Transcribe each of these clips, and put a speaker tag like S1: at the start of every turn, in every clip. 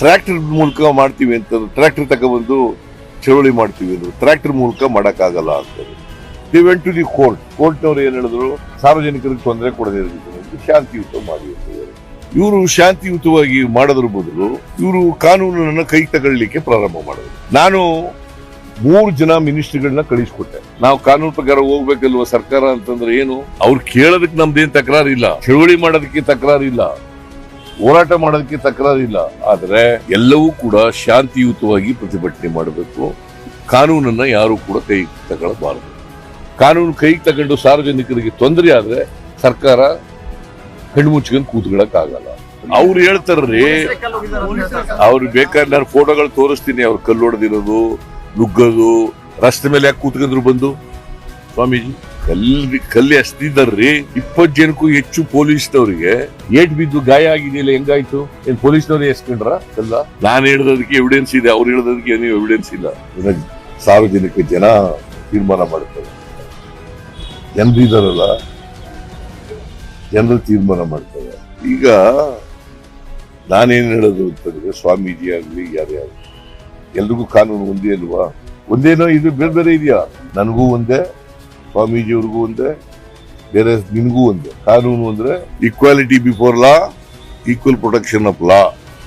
S1: Tractor ಮೂಲಕ ಮಾಡ್ತೀವಿ ಅಂತ ಟ್ರ್ಯಾಕ್ಟರ್ ತಗೊಬಂದು ಚಳುವಳಿ ಮಾಡ್ತೀವಿ ಅಂದ್ರು ಟ್ರ್ಯಾಕ್ಟರ್ ಮೂಲಕ ಮಾಡೋಕ್ಕಾಗಲ್ಲ ಅಂತ they went to the court ಕೋರ್ಟ್ನವ್ರು ಏನು ಹೇಳಿದ್ರು? ಸಾರ್ವಜನಿಕರಿಗೆ ತೊಂದರೆ ಕೊಡದೇ ಇರಬೇಕು ಶಾಂತಿಯುತ ಮಾಡಿ ಅಂತಿದ್ದಾರೆ ಇವರು ಶಾಂತಿಯುತವಾಗಿ ಮಾಡೋದ್ರ ಬದಲು ಇವರು ಕಾನೂನನ್ನು ಕೈ ತಗೊಳ್ಳಿಕ್ಕೆ ಪ್ರಾರಂಭ ಮಾಡಿದ್ರು. ನಾನು ಮೂರು ಜನ ಮಿನಿಸ್ಟ್ರಿಗಳನ್ನ ಕಳಿಸ್ಕೊಟ್ಟೆ. ನಾವು ಕಾನೂನು ಪ್ರಕಾರ ಹೋಗ್ಬೇಕಲ್ವ ಸರ್ಕಾರ ಅಂತಂದ್ರೆ ಏನು? ಅವ್ರು ಕೇಳೋದಕ್ಕೆ ನಮ್ದೇನ್ ತಕರಾರು ಇಲ್ಲ ಚಳುವಳಿ ಮಾಡೋದಕ್ಕೆ ತಕರಾರು ಇಲ್ಲ ಹೋರಾಟ ಮಾಡೋದಕ್ಕೆ ತಕರಾರು ಇಲ್ಲ ಆದ್ರೆ ಎಲ್ಲವೂ ಕೂಡ ಶಾಂತಿಯುತವಾಗಿ ಪ್ರತಿಭಟನೆ ಮಾಡಬೇಕು. ಕಾನೂನನ್ನ ಯಾರು ಕೂಡ ಕೈ ತಗೊಳ್ಳಬಾರದು. ಕಾನೂನು ಕೈಗೆ ತಗೊಂಡು ಸಾರ್ವಜನಿಕರಿಗೆ ತೊಂದರೆ ಆದ್ರೆ ಸರ್ಕಾರ ಕಣ್ಮುಚ್ಕೊಂಡು ಮುಚ್ಕೊಂಡು ಕೂತ್ಕೊಳ್ಳಕ್ ಆಗಲ್ಲ ಅವ್ರು ಹೇಳ್ತಾರ್ರಿ ಅವ್ರಿಗೆ ಬೇಕಾದ್ರೆ ನಾನು ಫೋಟೋಗಳು ತೋರಿಸ್ತೀನಿ ಅವ್ರು ಕಲ್ಲು ಹೊಡೆದಿರೋದು ನುಗ್ಗೋದು ರಸ್ತೆ ಮೇಲೆ ಯಾಕೆ ಕೂತ್ಕೊಂಡ್ರು ಬಂದು? ಸ್ವಾಮೀಜಿ, ಕಲ್ಲಿ ಕಲ್ಲಿ ರೀ? ಇಪ್ಪತ್ತು ಜನಕ್ಕೂ ಹೆಚ್ಚು ಪೊಲೀಸ್ನವರಿಗೆ ಏಟ್ ಬಿದ್ದು ಗಾಯ ಆಗಿದೆಯಲ್ಲ, ಹೆಂಗಾಯ್ತು? ಏನ್ ಪೊಲೀಸ್ನವ್ರು ಎಸ್ಕೊಂಡ್ರ? ಅಲ್ಲ ನಾನು ಹೇಳದಕ್ಕೆ ಎವಿಡೆನ್ಸ್ ಇದೆ, ಅವ್ರು ಹೇಳದಕ್ಕೆ ಏನು ಎವಿಡೆನ್ಸ್ ಇಲ್ಲ. ಸಾರ್ವಜನಿಕ ಜನ ತೀರ್ಮಾನ ಮಾಡ್ತಾರೆ. ಜನರಿದಾರಲ್ಲ ಜನರು ತೀರ್ಮಾನ ಮಾಡ್ತಾರೆ. ಈಗ ನಾನೇನು ಹೇಳೋದು ಅಂತಂದ್ರೆ, ಸ್ವಾಮೀಜಿ ಆಗಲಿ, ಯಾರೇ ಆಗಲಿ, ಎಲ್ರಿಗೂ ಕಾನೂನು ಒಂದೇ ಅಲ್ವಾ? ಒಂದೇನೋ ಇದು ಬೇರೆ ಬೇರೆ ಇದೆಯಾ? ನನಗೂ ಒಂದೇ, ಸ್ವಾಮೀಜಿಯವ್ರಿಗೂ ಒಂದೇ, ಬೇರೆ ನಿನಗೂ ಒಂದೇ. ಕಾನೂನು ಅಂದ್ರೆ equality before law equal protection of law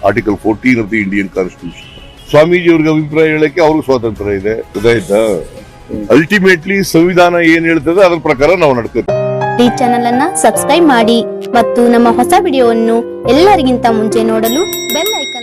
S1: article fourteen of the Indian constitution Swamiji ಅವ್ರಿಗೆ ಅಭಿಪ್ರಾಯ ಹೇಳಕ್ಕೆ ಅವ್ರಿಗೆ ಸ್ವಾತಂತ್ರ್ಯ ಇದೆ. ಗೊತ್ತಾಯ್ತಾ? ಅಲ್ಟಿಮೇಟ್ಲಿ ಸಂವಿಧಾನ ಏನ್ ಹೇಳ್ತದೆ ಅದ್ರ ಪ್ರಕಾರ ನಾವು ನಡ್ಕೋತೀವಿ
S2: ಈ ಚಾನೆಲ್ ಅನ್ನ ಸಬ್ಸ್ಕ್ರೈಬ್ ಮಾಡಿ ಮತ್ತು ನಮ್ಮ ಹೊಸ ವಿಡಿಯೋವನ್ನು ಎಲ್ಲರಿಗಿಂತ ಮುಂಚೆ ನೋಡಲು ಬೆಲ್ ಐಕನ್